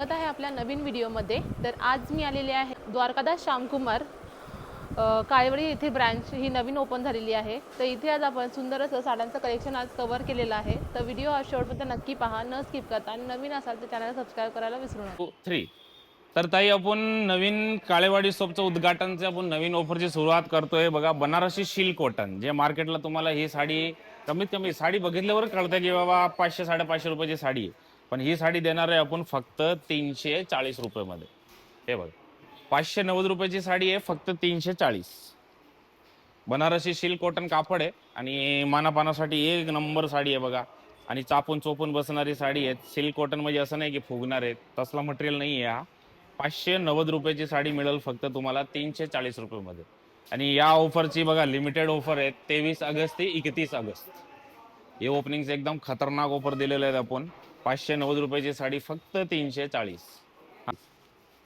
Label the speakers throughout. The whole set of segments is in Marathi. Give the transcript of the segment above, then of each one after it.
Speaker 1: स्वागत आहे आपल्या नवीन व्हिडिओमध्ये. तर आज मी आलेले आहे द्वारकादास श्यामकुमार अ, काळेवाडी येथे ब्रँच ही नवीन ओपन झालेली आहे. तर इथे आज आपण सुंदर असं साड्यांचं कलेक्शन आज कव्हर केलेलं आहे. तर व्हिडिओ हा शेवटपर्यंत नक्की पहा न स्किप करता. आणि नवीन असाल तर चॅनल सबस्क्राईब करायला विसरू नका.
Speaker 2: हो, थ्री तर ताई आपण नवीन काळेवाडी सोपचं उद्घाटनचे आपण नवीन ऑफरची सुरुवात करतोय बघा बनारसी सिल्क कॉटन जे मार्केटला तुम्हाला ही साडी कमीत कमी साडी बघितल्यावर कळतं की बाबा पाचशे साडेपाचशे रुपयाची साडी आहे. पण ही साडी देणार आहे आपण फक्त तीनशे चाळीस रुपयामध्ये. हे बघ पाचशे नव्वद रुपयाची साडी आहे फक्त तीनशे चाळीस. बनारसी सिल्क कॉटन कापड आहे आणि मानापानासाठी एक नंबर साडी आहे बघा. आणि चापून चोपून बसणारी साडी आहे. सिल्क कॉटन म्हणजे असं नाही की फुगणार आहे तसला मटेरियल नाही आहे हा. पाचशे नव्वद रुपयाची साडी मिळेल फक्त तुम्हाला तीनशे चाळीस रुपयामध्ये. आणि या ऑफरची बघा लिमिटेड ऑफर आहे तेवीस ऑगस्ट ते एकतीस ऑगस्ट. हे ओपनिंग एकदम खतरनाक ऑफर दिलेले आहेत आपण. पाचशे नव्वद रुपयाची साडी फक्त तीनशे चाळीस.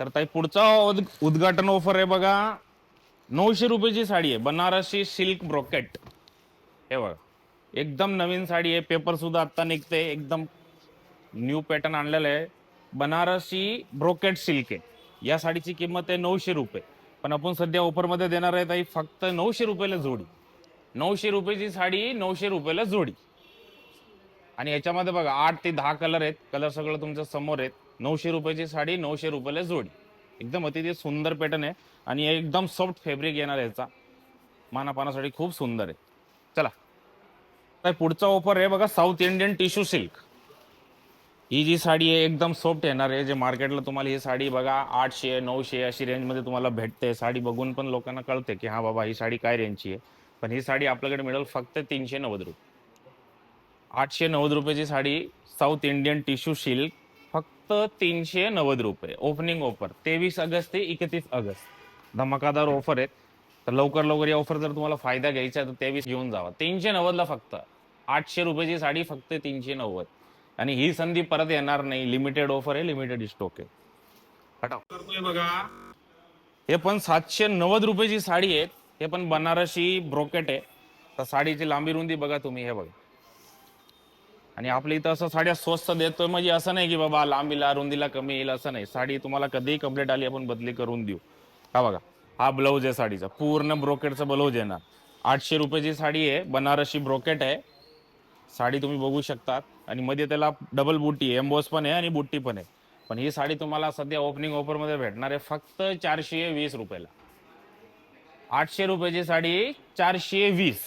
Speaker 2: तर ताई पुढचा उद्घाटन ऑफर आहे बघा. नऊशे रुपयाची साडी आहे. बनारसी सिल्क ब्रोकेट हे बघा. एकदम नवीन साडी आहे. पेपर सुद्धा आत्ता निघते. एकदम न्यू पॅटर्न आणलेलं आहे. बनारसी ब्रोकेट सिल्क आहे. या साडीची किंमत आहे नऊशे रुपये. पण आपण सध्या ऑफरमध्ये देणार आहे ताई फक्त नऊशे रुपयाला जोडी. नऊशे रुपयाची साडी नऊशे रुपयाला जोडी. आणि याच्यामध्ये बघा आठ ते दहा कलर आहेत. कलर सगळं तुमच्यासमोर आहेत. नऊशे रुपयाची साडी नऊशे रुपयाला जोडी. एकदम अतिशय सुंदर पॅटर्न आहे. आणि एकदम सॉफ्ट फॅब्रिक येणार याचा. मानापानासाठी खूप सुंदर आहे. चला. पुढचा ऑफर आहे बघा साऊथ इंडियन टिश्यू सिल्क ही जी साडी आहे एकदम सॉफ्ट येणार आहे. जे मार्केटला तुम्हाला ही साडी बघा आठशे नऊशे अशी रेंजमध्ये तुम्हाला भेटते. साडी बघून पण लोकांना कळते की हा बाबा ही साडी काय रेंजची आहे? पण ही साडी आपल्याकडे मिळेल फक्त तीनशे नव्वद रुपये. आठशे नव्वद रुपयाची sari south Indian tissue silk फक्त तीनशे नव्वद रुपये. ओपनिंग ऑफर तेवीस ऑगस्ट ते एकतीस ऑगस्ट. धमाकादार ऑफर आहेत. तर लवकर लवकर या ऑफर जर तुम्हाला फायदा घ्यायचा आहे तर तेवीस घेऊन जावा. तीनशे नव्वदला फक्त. आठशे रुपयाची साडी फक्त तीनशे नव्वद. आणि ही संधी परत येणार नाही. लिमिटेड ऑफर आहे लिमिटेड स्टॉक आहे. हटाव बघा. हे पण सातशे नव्वद रुपयाची साडी आहे हे पण बनारसी ब्रोकेट आहे. तर साडीची लांबी रुंदी बघा तुम्ही हे बघा. आणि आपल्या इथं असं साड्या स्वस्त देतोय म्हणजे असं नाही की बाबा लांबीला रुंदीला कमी येईल असं नाही. साडी तुम्हाला कधीही कंप्लीट आली आपण बदली करून देऊ. का बघा हा ब्लाऊज आहे साडीचा. पूर्ण ब्रोकेटचा ब्लाऊज येणार आठशे रुपयाची साडी आहे बनारसी ब्रोकेट आहे. साडी तुम्ही बघू शकतात. आणि मध्ये त्याला डबल बुट्टी आहे एम्बोस पण आहे आणि बुट्टी पण आहे. पण ही साडी तुम्हाला सध्या ओपनिंग ऑफरमध्ये भेटणार आहे फक्त चारशे वीस रुपयाला. आठशे रुपयाची साडी चारशे वीस.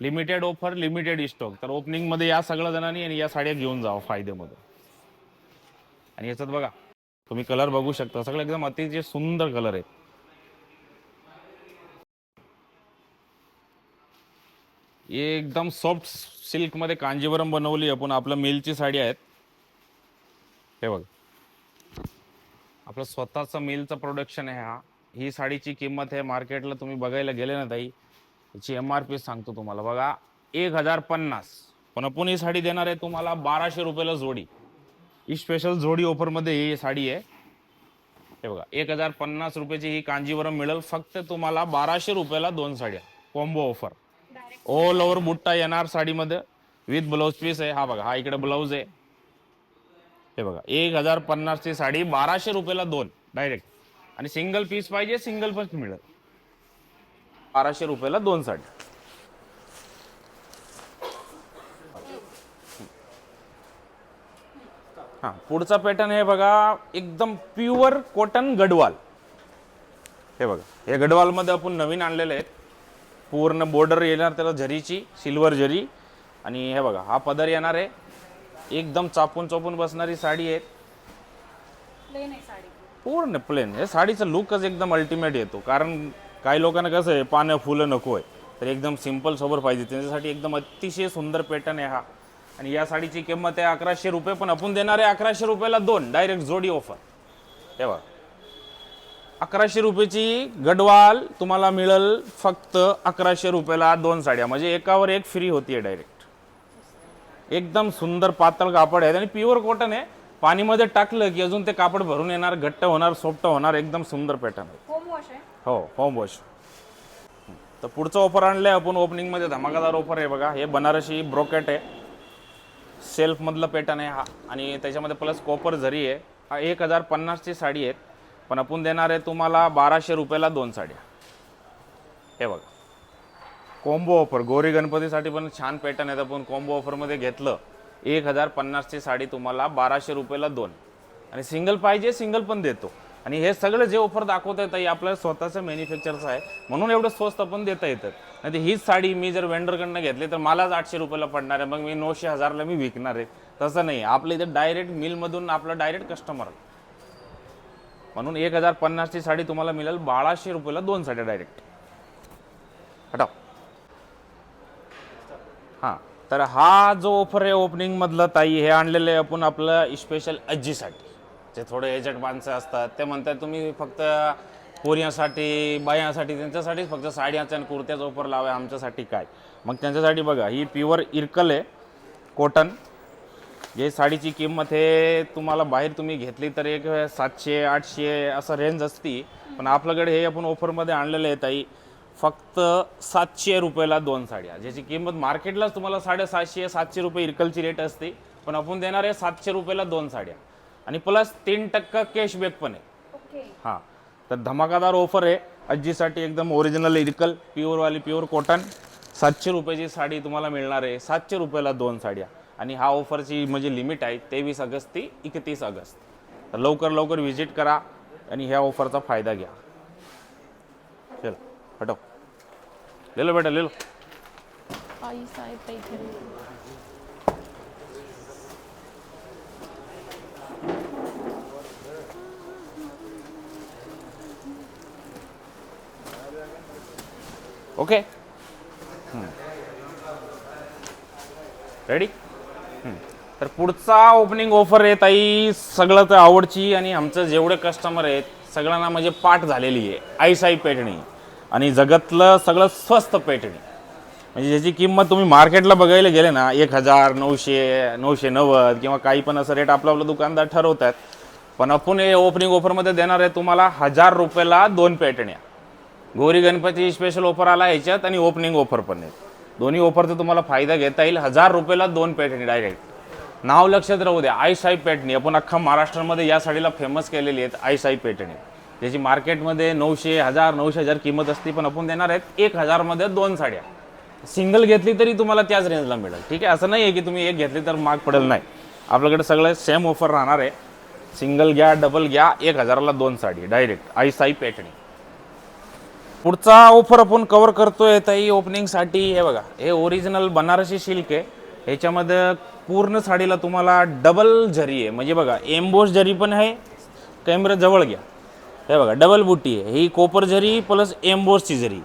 Speaker 2: लिमिटेड ऑफर लिमिटेड स्टॉक तर ओपनिंगमध्ये या सगळ्या जणांनी आणि या साड्या घेऊन जावं फायद्यामध्ये. आणि याच्यात बघा तुम्ही कलर बघू शकता. सगळं एकदम अतिशय सुंदर कलर आहेत. हे एकदम सॉफ्ट सिल्कमध्ये कांजीवरम बनवली आपण. आपलं मिलची साडी आहेत. हे बघ. आपलं स्वतःचं मिलचं प्रोडक्शन आहे हा. ही साडीची किंमत आहे मार्केटला तुम्ही बघायला गेले ना ताई याची एम आर पी सांगतो तुम्हाला. बघा एक हजार पन्नास. पण पुणे साडी देणार आहे तुम्हाला बाराशे रुपयाला जोडी. ही स्पेशल जोडी ऑफरमध्ये ही साडी आहे. हे बघा एक हजार पन्नास रुपयाची ही कांजीवरम मिळेल. फक्त तुम्हाला बाराशे रुपयाला दोन साड्या. कॉम्बो ऑफर ऑल ओव्हर बुट्टा येणार साडीमध्ये. विथ ब्लाऊज पीस आहे. हा बघा हा इकडे ब्लाऊज आहे. हे बघा एक हजार पन्नासची साडी बाराशे रुपयाला दोन. डायरेक्ट आणि सिंगल पीस पाहिजे सिंगल पीस मिळेल. बाराशे रुपयाला दोन साडी हा पुढचा पॅटर्न हे बघा एकदम प्युअर कॉटन गडवाल. हे बघा हे गडवालमध्ये आपण नवीन आणलेले आहेत. पूर्ण बॉर्डर येणार त्याला झरीची सिल्वर जरी आणि हे बघा हा पदर येणार आहे. एकदम चापून चापून बसणारी साडी आहे. पूर्ण प्लेन हे साडीचा लुकच एकदम अल्टिमेट येतो. कारण काही लोकांना कसं आहे पानं फुलं नको आहे. तर एकदम सिंपल सोबर पाहिजे. त्यांच्यासाठी एकदम अतिशय सुंदर पॅटर्न आहे हा. आणि या साडीची किंमत आहे अकराशे रुपये पण आपण देणार आहे अकराशे रुपयाला दोन डायरेक्ट जोडी ऑफर हे बघा. अकराशे रुपयेची गडवाल तुम्हाला मिळेल फक्त अकराशे रुपयाला दोन साड्या. म्हणजे एकावर एक फ्री होतीये डायरेक्ट एकदम सुंदर पातळ कापड आहे. आणि प्युअर कॉटन आहे. पाणीमध्ये टाकलं की अजून ते कापड भरून येणार घट्ट होणार सॉफ्ट होणार एकदम सुंदर पॅटर्न आहे. हो होम वॉश तर पुढचं ऑफर आणलं आहे आपण ओपनिंगमध्ये धमाकादार ऑफर आहे बघा. हे बनारसी ब्रोकेट आहे. सेल्फमधलं पॅटर्न आहे हा. आणि त्याच्यामध्ये प्लस कॉपर झरी आहे. हा एक हजार पन्नासची साडी आहेत पण आपण देणार आहे तुम्हाला बाराशे रुपयाला दोन साड्या. हे बघा. कॉम्बो ऑफर गोरी गणपतीसाठी पण छान पॅटर्न आहेत. आपण कॉम्बो ऑफरमध्ये घेतलं. एक हजार पन्नासची साडी तुम्हाला बाराशे रुपयाला दोन. आणि सिंगल पाहिजे सिंगल पण देतो. आणि हे सगळं जे ऑफर दाखवत आहे ताई आपल्या स्वतःचं मॅन्युफॅक्चरचं आहे. म्हणून एवढं स्वस्त पण देता येतं. नाही हीच साडी मी जर वेंडरकडनं घेतली तर मलाच आठशे रुपयाला पडणार आहे. मग मी नऊशे हजारला मी विकणार आहे. तसं नाही. आपल्या इथे डायरेक्ट मिलमधून आपला डायरेक्ट कस्टमर म्हणून एक हजार पन्नासची साडी तुम्हाला मिळेल बाराशे रुपयाला दोन साड्या डायरेक्ट हटाव. हां. तर हा जो ऑफर आहे ओपनिंगमधलं ताई हे आणलेलं आहे आपण आपलं स्पेशल आजीसाठी जे थोडे एजंट माणसं असतात. ते म्हणतात तुम्ही फक्त पोरियासाठी बायांसाठी त्यांच्यासाठीच फक्त साड्याच्या आणि कुर्त्याचा ऑफर लावा आमच्यासाठी काय? मग त्यांच्यासाठी बघा ही प्युअर इरकल आहे कॉटन. जे साडीची किंमत हे तुम्हाला बाहेर तुम्ही घेतली तर एक सातशे आठशे असं रेंज असती. पण आपल्याकडे हे आपण ऑफरमध्ये आणलेलं आहे ताई. फक्त सातशे रुपयाला दोन साड्या. ज्याची किंमत मार्केटलाच तुम्हाला साडेसातशे सातशे रुपये इरकलची रेट असते. पण आपण देणार आहे सातशे रुपयाला दोन साड्या. आणि प्लस तीन टक्का कॅशबॅक पण आहे. हां. तर धमाकादार ऑफर आहे. आजीसाठी एकदम ओरिजिनल इरकल प्युअरवाली प्युअर कॉटन सातशे रुपयाची साडी तुम्हाला मिळणार आहे. सातशे रुपयाला दोन साड्या. आणि हा ऑफरची म्हणजे लिमिट आहे तेवीस ऑगस्ट ते एकतीस ऑगस्ट. तर लवकर लवकर व्हिजिट करा आणि ह्या ऑफरचा फायदा घ्या. चल हटो ले लो बेटा ले ओके. रेडी तर पुढचा ओपनिंग ऑफर आहे ताई सगळं तर आवडची आणि आमचं जेवढे कस्टमर आहेत सगळ्यांना म्हणजे पाठ झालेली आहे. आईसाई पेटणी. आणि जगातलं सगळं स्वस्त पेटणी. म्हणजे ज्याची किंमत तुम्ही मार्केटला बघायला गेले ना एक हजार नऊशे नऊशे नव्वद किंवा काही पण असं रेट आपलं आपलं दुकानदार ठरवतात. पण आपण हे ओपनिंग ऑफरमध्ये देणार आहे तुम्हाला हजार रुपयाला दोन पेटण्या. गौरी गणपती स्पेशल ऑफर आला ह्याच्यात आणि ओपनिंग ऑफर पण आहे दोन्ही ऑफरचा तुम्हाला फायदा घेता येईल. हजार रुपयाला दोन पॅटर्नी डायरेक्ट नाव लक्षात राहू द्या आई साई पॅटर्नी आपण अख्खा महाराष्ट्रामध्ये या साडीला फेमस केलेली आहेत आई साई पॅटर्नी ज्याची मार्केटमध्ये नऊशे हजार नऊशे हजार किंमत असते पण आपण देणार आहेत एक हजारमध्ये दोन साड्या. सिंगल घेतली तरी तुम्हाला त्याच रेंजला मिळेल. ठीक आहे? असं नाही आहे की तुम्ही एक घेतली तर माग पडेल नाही. आपल्याकडे सगळं सेम ऑफर राहणार आहे. सिंगल घ्या डबल घ्या एक हजाराला दोन साडी. डायरेक्ट आई साई पेटणी. पुढचा ऑफर आपण कवर करतोय ताई ओपनिंगसाठी हे बघा हे ओरिजिनल बनारसी सिल्क आहे. ह्याच्यामध्ये पूर्ण साडीला तुम्हाला डबल जरी आहे म्हणजे बघा एम्बोस जरी पण आहे कॅमेरा जवळ घ्या. हे बघा डबल बुटी आहे. ही कोपर जरी प्लस एम्बोसची जरी.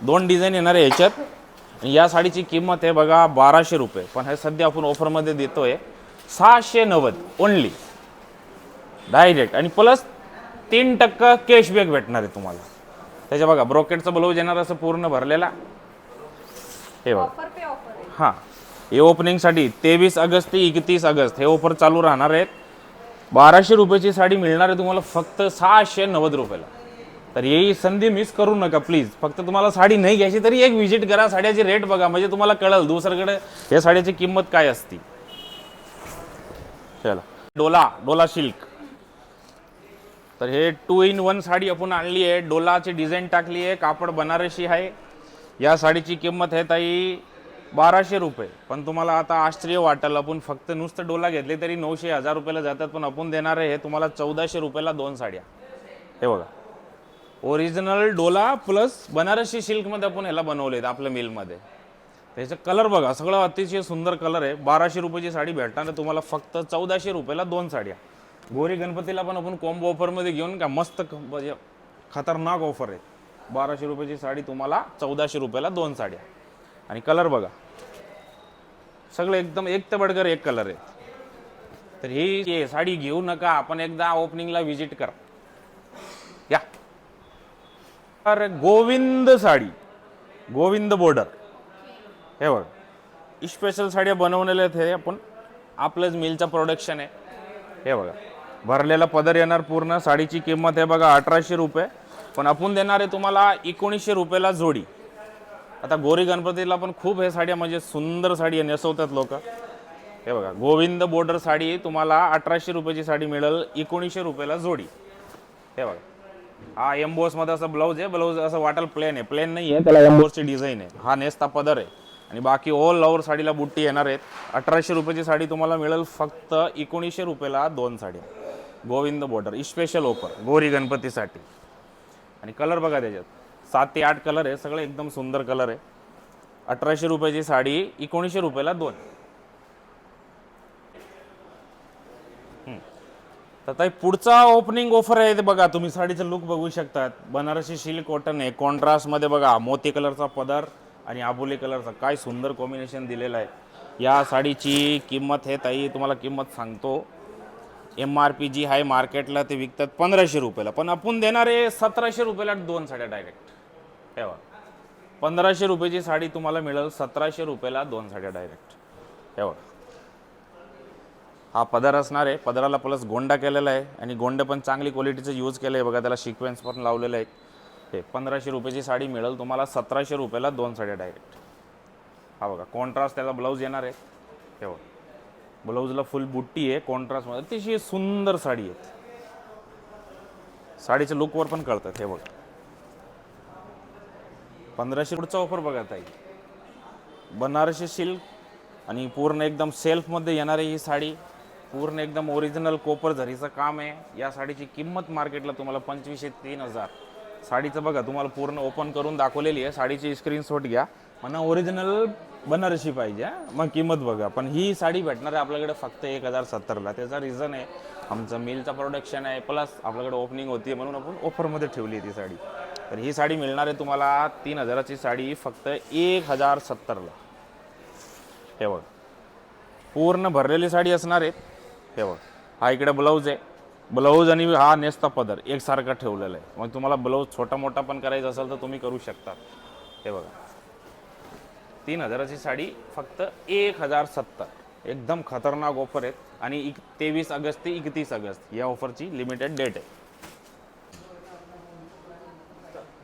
Speaker 2: दोन डिझाईन येणार आहे ह्याच्यात. या साडीची किंमत आहे बघा बाराशे रुपये. पण हे सध्या आपण ऑफरमध्ये देतो आहे सहाशे नव्वद ओनली डायरेक्ट आणि प्लस तीन टक्का कॅशबॅक भेटणार आहे तुम्हाला. त्याच्या बघा ब्रोकेटचं ब्लाऊज येणार असं पूर्ण भरलेला. हे बघा. हां. हे ओपनिंगसाठी तेवीस ऑगस्ट ते एकतीस ऑगस्ट हे ऑफर चालू राहणार आहेत. बाराशे रुपयाची साडी मिळणार आहे तुम्हाला फक्त सहाशे नव्वद रुपयाला. तर ही संधी मिस करू नका प्लीज फक्त तुम्हाला साडी नाही घ्यायची तरी एक व्हिजिट करा. साड्याची रेट बघा म्हणजे तुम्हाला कळेल दुसरीकडे या साडीची किंमत काय असती. चला. डोला डोला सिल्क. तर हे टू इन वन साडी आपण आणली आहे. डोलाची डिझाईन टाकली आहे. कापड बनारसी आहे. या साडीची किंमत आहे ताई बाराशे रुपये. पण तुम्हाला आता आश्चर्य वाटेल. आपण फक्त नुसतं डोला घेतले तरी नऊशे हजार रुपयाला जातात. पण आपण देणार आहे हे तुम्हाला चौदाशे रुपयाला दोन साड्या. हे बघा. ओरिजिनल डोला प्लस बनारसी सिल्कमध्ये आपण ह्याला बनवले आहेत आपल्या मिलमध्ये. त्याचं कलर बघा. सगळं अतिशय सुंदर कलर आहे. बाराशे रुपयाची साडी भेटणार तुम्हाला फक्त चौदाशे रुपयाला दोन साड्या. गोरी गणपतीला पण आपण कॉम्बो ऑफरमध्ये घेऊन का मस्त म्हणजे खतरनाक ऑफर आहे. बाराशे रुपयाची साडी तुम्हाला चौदाशे रुपयाला दोन साड्या. आणि कलर बघा. सगळं एकदम एक तर बडकर एक कलर आहे. तर ही ही साडी घेऊ नका आपण एकदा ओपनिंगला व्हिजिट करा. या. तर गोविंद साडी. गोविंद बॉर्डर हे बघ. स्पेशल साड्या बनवलेल्या आहेत हे आपण. आपलंच मिलचं प्रोडक्शन आहे. हे बघा. भरलेला पदर येणार पूर्ण. साडीची किंमत आहे बघा अठराशे रुपये. पण आपण देणार आहे तुम्हाला एकोणीसशे रुपयाला जोडी. आता गोरी गणपतीला पण खूप हे साड्या म्हणजे सुंदर साडी नेसवतात लोक. हे बघा गोविंद बॉर्डर साडी तुम्हाला अठराशे रुपयाची साडी मिळेल एकोणीसशे रुपयाला जोडी. हे बघा. हा एम्बोसमध्ये असं ब्लाऊज आहे ब्लाऊज असं वाटेल प्लेन आहे. प्लेन नाही आहे त्याला एम्बोसची डिझाईन आहे. हा नेसता पदर आहे. आणि बाकी ऑल ओव्हर साडीला बुट्टी येणार आहेत. अठराशे रुपयाची साडी तुम्हाला मिळेल फक्त एकोणीसशे रुपयाला दोन साड्या. Govind border special offer Gauri गणपतीसाठी. आणि कलर बघा त्याच्यात. सात ते आठ कलर आहे सगळे एकदम सुंदर कलर आहे. अठराशे रुपयाची साडी एकोणीसशे रुपयाला दोन. तर ताई पुढचा ओपनिंग ऑफर आहे ते बघा तुम्ही साडीचं लुक बघू शकतात. बनारसी सिल्क कॉटन आहे. कॉन्ट्रास्टमध्ये बघा मोती कलरचा पदर आणि आबोली कलरचा काय सुंदर कॉम्बिनेशन दिलेलं आहे. या साडीची किंमत हे ताई तुम्हाला किंमत सांगतो. एम आर पी जी आहे मार्केटला ते विकतात पंधराशे रुपयाला. पण आपण देणार आहे सतराशे रुपयाला दोन साड्या डायरेक्ट ठेवा पंधराशे रुपयाची साडी तुम्हाला मिळेल सतराशे रुपयाला दोन साड्या डायरेक्ट ठेवा हा पदर असणार आहे. पदराला प्लस गोंडा केलेला आहे. आणि गोंडे पण चांगली क्वालिटीचं यूज केलं आहे बघा त्याला सिक्वेन्स पण लावलेलं आहे. हे पंधराशे रुपयाची साडी मिळेल तुम्हाला सतराशे रुपयाला दोन साड्या डायरेक्ट हा बघा कॉन्ट्रास्ट त्याचा ब्लाऊज येणार आहे. ठेवा ब्लाऊजला फुल बुट्टी आहे कॉन्ट्रास्टमध्ये अतिशय सुंदर साडी आहे. साडीच्या लुकवर पण कळतात हे बघा. पंधराशे पुढचा ऑफर बघा ताई. बनारसी सिल्क आणि पूर्ण एकदम सेल्फमध्ये येणारी ही साडी पूर्ण एकदम ओरिजिनल कोपर झरीचं काम आहे. या साडीची किंमत मार्केटला तुम्हाला पंचवीसशे तीन हजार. साडीचं बघा तुम्हाला पूर्ण ओपन करून दाखवलेली आहे. साडीची स्क्रीनशॉट घ्या. म्हणा ओरिजिनल बनारसी पाहिजे मग किंमत बघा. पण ही साडी भेटणार आहे आपल्याकडे फक्त एक हजार सत्तरला. त्याचा रिझन आहे आमचं मिलचं प्रोडक्शन आहे प्लस आपल्याकडे ओपनिंग होती म्हणून आपण ऑफरमध्ये ठेवली आहे ती साडी. तर ही साडी मिळणार आहे तुम्हाला तीन हजाराची साडी फक्त एक हजार सत्तरला. हे बघ. पूर्ण भरलेली साडी असणार आहे. हे बघ. हा इकडे ब्लाऊज आहे. ब्लाऊज आणि हा नेसता पदर एकसारखा ठेवलेला आहे. मग तुम्हाला ब्लाऊज छोटा मोठा पण करायचा असेल तर तुम्ही करू शकता. हे बघा. तीन हजाराची साडी फक्त एक हजार सत्तर. एकदम खतरनाक ऑफर आहेत. आणि इक तेवीस ऑगस्ट ते एकतीस ऑगस्ट या ऑफरची लिमिटेड डेट आहे.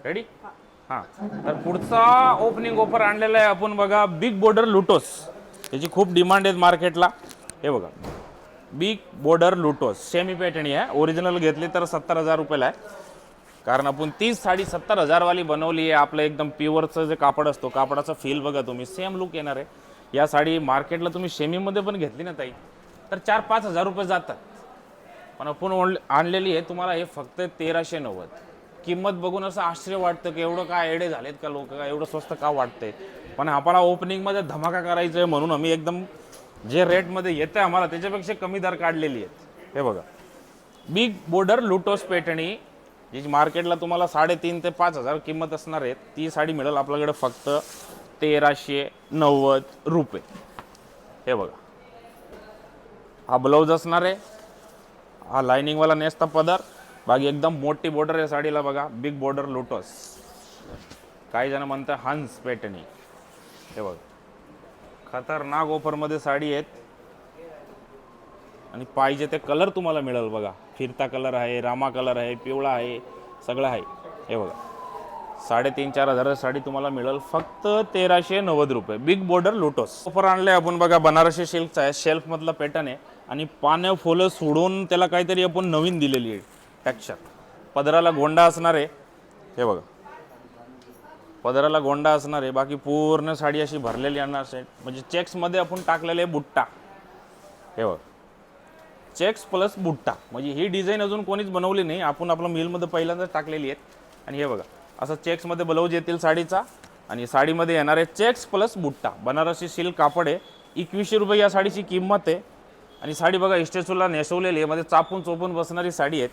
Speaker 2: रेडी हां. तर पुढचा ओपनिंग ऑफर आणलेला आहे आपण बघा बिग बॉर्डर लुटोस याची खूप डिमांड आहेत मार्केटला हे बघा. बिग बॉर्डर लुटोस सेमी पॅटर्नी आहे. ओरिजिनल घेतली तर सत्तर हजार रुपयाला आहे. कारण आपण तीच साडी सत्तर हजारवाली बनवली आहे. आपलं एकदम प्युअरचं जे कापड असतो कापडाचा फील बघा तुम्ही. सेम लुक येणार आहे. या साडी मार्केटला तुम्ही शेमीमध्ये पण घेतली ना ताई? तर चार पाच हजार रुपये जातात. पण आपण ओढ- आणलेली आहे. तुम्हाला हे फक्त तेराशे नव्वद. किंमत बघून असं आश्चर्य वाटतं की एवढं काय एडे झालेत का लोक? का एवढं स्वस्त का वाटतंय? पण आपल्याला ओपनिंगमध्ये धमाका करायचं आहे म्हणून आम्ही एकदम जे रेटमध्ये येतं आहे आम्हाला त्याच्यापेक्षा कमी दर काढलेली आहेत. हे बघा. बिग बॉर्डर लुटोस पेटणी जी मार्केटला तुम्हाला साडेतीन ते पाच हजार किंमत असणार आहे ती साडी मिळेल आपल्याकडे फक्त तेराशे नव्वद रुपये. हे बघा. हा ब्लाऊज असणार आहे. हा लायनिंगवाला नेसता पदर. बाकी एकदम मोठी बॉर्डर आहे साडीला बघा. बिग बॉर्डर लोटस काही जण म्हणतात हंस पेटणी हे बघा. खतरनाक ऑफरमध्ये साडी आहेत. आणि पाहिजे ते कलर तुम्हाला मिळेल बघा. फिरता कलर आहे रामा कलर आहे पिवळा आहे सगळं आहे. हे बघा. साडेतीन चार हजार साडी तुम्हाला मिळेल. फक्त तेराशे नव्वद रुपये. बिग बॉर्डर लोटस ऑफर आणले आपण बघा बनारसी सिल्कचा आहे. शेल्फमधला पॅटर्न आहे. आणि पानं फुलं सोडून त्याला काहीतरी आपण नवीन दिलेली आहे. टॅक्चर पदराला गोंडा असणार आहे. हे बघा. पदराला गोंडा असणार आहे. बाकी पूर्ण साडी अशी भरलेली आणणार म्हणजे चेक्समध्ये आपण टाकलेले बुट्टा. हे बघा. चेक्स प्लस बुट्टा. म्हणजे ही डिझाईन अजून कोणीच बनवली नाही. आपण आपल्या मिलमध्ये पहिल्यांदाच टाकलेली आहेत. आणि हे बघा असं चेक्समध्ये ब्लाऊज येतील साडीचा आणि साडीमध्ये येणार आहे चेक्स प्लस बुट्टा. बनारसी सिल्क कापड आहे. एकवीसशे रुपये या साडीची किंमत आहे. आणि साडी बघा इस्टेचूला नेसवलेली आहे. मध्ये चापून चोपून बसणारी साडी आहेत.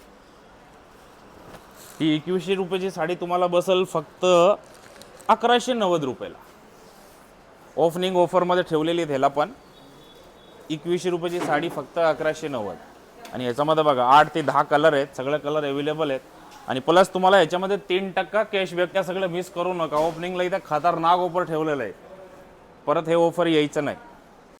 Speaker 2: ही एकवीसशे रुपयाची साडी तुम्हाला बसेल फक्त अकराशे नव्वद रुपयाला. ओपनिंग ऑफरमध्ये ठेवलेली आहेत ह्याला पण. एकवीसशे रुपयाची साडी फक्त अकराशे नव्वद. आणि याच्यामध्ये बघा आठ ते दहा कलर आहेत सगळे कलर अवेलेबल आहेत. आणि प्लस तुम्हाला याच्यामध्ये तीन टक्का कॅशबॅक त्या सगळं मिस करू नका. ओपनिंगला इथं खतरनाक ऑफर ठेवलेलं आहे. परत हे ऑफर यायचं नाही.